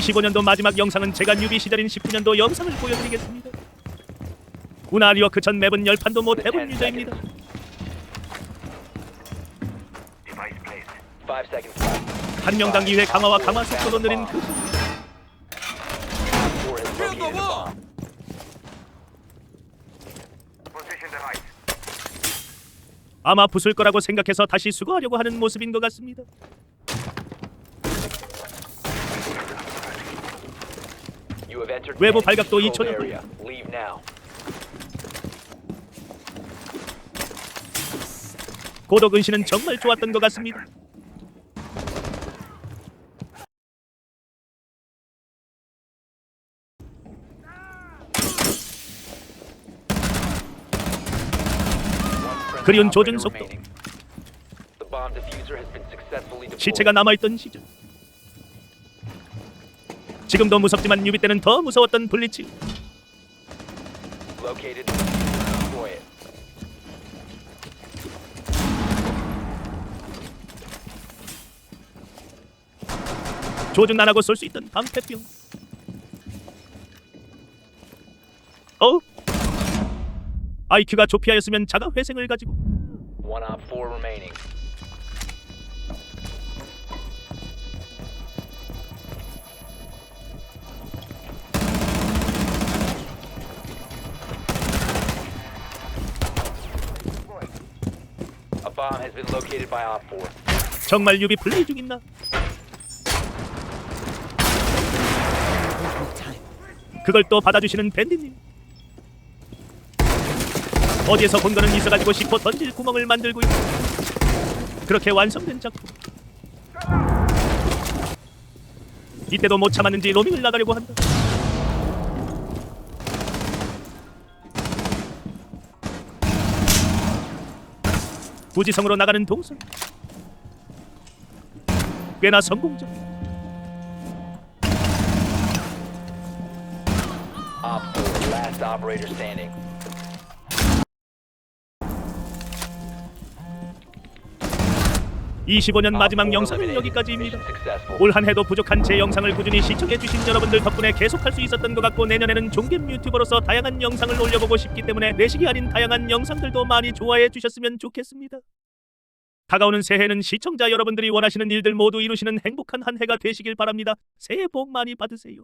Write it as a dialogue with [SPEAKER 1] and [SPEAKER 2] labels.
[SPEAKER 1] 25년도 마지막 영상은 제가 뉴비 시절인 19년도 영상을 보여드리겠습니다. 우나리워크 전 맵은 열판도 못 해본 유저입니다. 한 명당 2회 강화와 강화 속도도 느린 그. 아마 부술 거라고 생각해서 다시 수거하려고 하는 모습인 것 같습니다.
[SPEAKER 2] Have entered
[SPEAKER 1] 외부 발각도
[SPEAKER 2] controlled
[SPEAKER 1] 2초 전.
[SPEAKER 2] area. Leave now.
[SPEAKER 1] 고독 은신은 정말 좋았던 것 같습니다. 그리운 조준 속도.
[SPEAKER 2] The bomb diffuser has been successfully deployed.
[SPEAKER 1] 시체가 남아있던 시절. 지금도 무섭지만 유비 때는 더 무서웠던 블리츠.
[SPEAKER 2] Located. Destroy it.
[SPEAKER 1] 조준 안 하고 쏠 수 있던 방패병. 어? IQ가 조피하였으면 자가 회생을 가지고
[SPEAKER 2] One op four remaining.
[SPEAKER 1] 정말 유비 플레이 중있나? 그걸 또 받아주시는 밴디님. 어디에서 본 거는 있어가지고 싶어 던질 구멍을 만들고 있고 그렇게 완성된 작품. 이때도 못 참았는지 로밍을 나가려고 한다. 부지성으로 나가는 동선. 꽤나 성공적.
[SPEAKER 2] Four, last operator standing.
[SPEAKER 1] (25년)
[SPEAKER 2] Op
[SPEAKER 1] 마지막 영상은. 여기까지입니다. 올 한 해도 부족한 제 영상을 꾸준히 시청해주신 여러분들 덕분에 계속할 수 있었던 것 같고 내년에는 종겜 유튜버로서 다양한 영상을 올려보고 싶기 때문에 내식이 아닌 다양한 영상들도 많이 좋아해 주셨으면 좋겠습니다. 다가오는 새해는 시청자 여러분들이 원하시는 일들 모두 이루시는 행복한 한 해가 되시길 바랍니다. 새해 복 많이 받으세요.